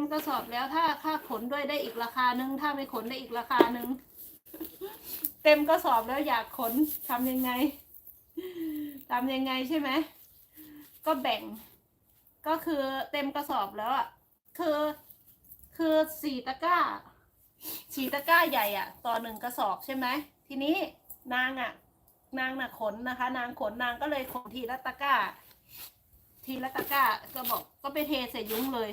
มกระสอบแล้วถ้าค่าขนด้วยได้อีกราคานึง ถ้าไม่ขนได้อีกราคานึง เต็มกระสอบแล้วอยากขนทำยังไงทำยังไงใช่ไหมก็แบ่ง ก็คือเต็มกระสอบแล้วอะคือ คือสี่ตะกร้าสี่ตะกร้าใหญ่อะ ต่อหนึ่งกระสอบใช่ไหมทีนี้นางอะ นางน่ะขนนะคะ นางขนนางก็เลยขนทีละตะกร้าทีละตะกร้าก็บอกก็ไปเทใส่ยุ้งเลย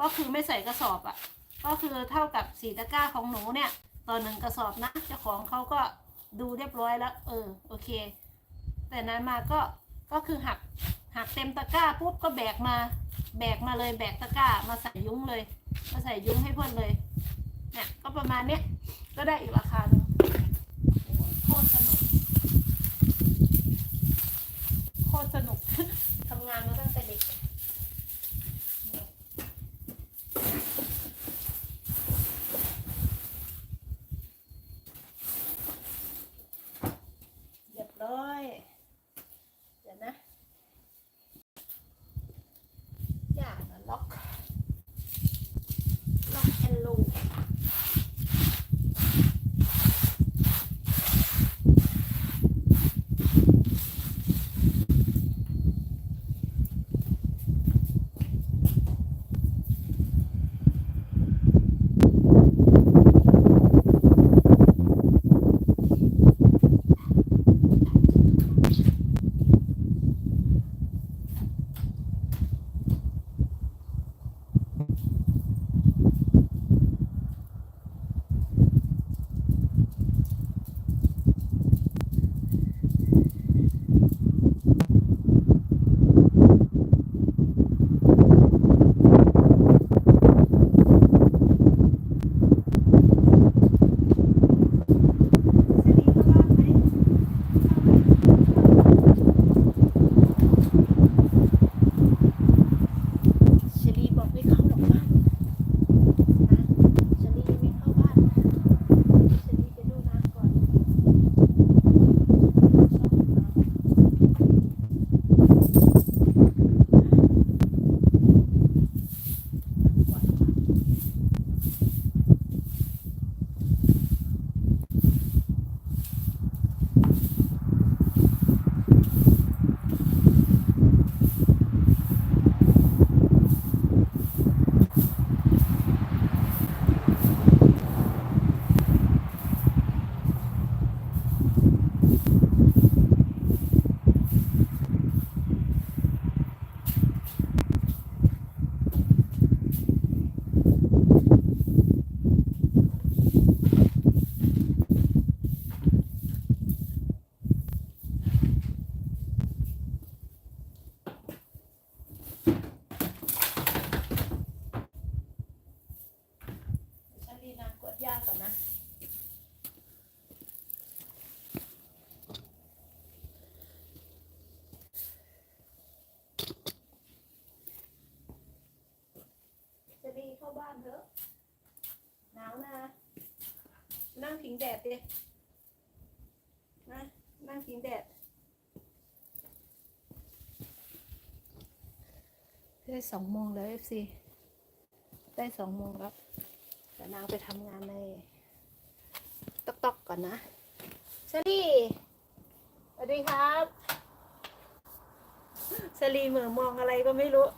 ก็คือไม่ใส่กระสอบอะ่ะ ก็คือเท่ากับสีตะกร้าของหนูเนี่ย ต่อหนึ่งกระสอบนะเจ้าของเขาก็ดูเรียบร้อยแล้ว เออโอเค แต่นั้นมาก็ก็คือหักหักเต็มตะกร้าปุ๊บก็แบกมา แบกมาเลยแบกตะกร้ามาใส่ยุ้งเลยมาใส่ยุ้งให้เพื่อนเลยเนี่ยก็ประมาณเนี้ยก็ได้อีกราคาหนึ่งโคตรสนุกโคตรสนุกทำงานมาตั้งแต่เด็กาก่อนนะ จะดีเข้าบ้านเถอะ หนาวนะ นั่งผิงแดดดินะนั่งผิงแดดได้สองโมงแล้วเอฟซีได้สองโมงแล้ว ดี๋ยวนางไปทำงานในตอกตอกก่อนนะสลีสวัสดีครับสลีเหมือมองอะไรก็ไม่รู้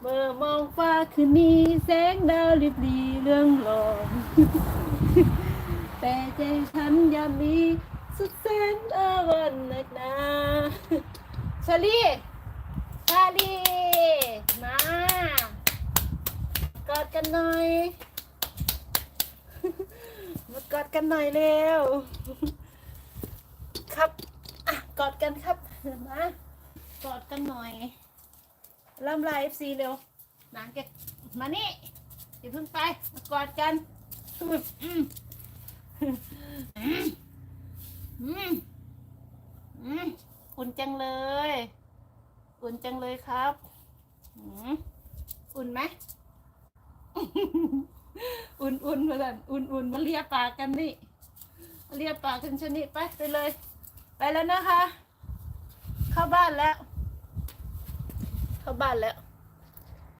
เมื่อมองฟ้าคืนนี้แสงดาวริบหรีเรื่องหลองแต่ใจฉันยามนี้สุดแสนอาวันนักนาชาลีชาลีมากอดกันหน่อย อดกันหน่อยเร็ว ครับอะกอดกันครับมากอดกันหน่อยล่ำลายเอฟซีเร็วนางเก็บมานี่อย่าเพิ่งไปมากอดกันอืมอืมอืมอุ่นจังเลย อุ่นจังเลยครับ อุ่นไหม อุ่นอุ่นมาสั่นอุ่นอุ่นมาเลียปากกันนี่เลียปากกันชนิดไปไปเลย ไปแล้วนะคะ เข้าบ้านแล้ว เข้าบ้านแล้ว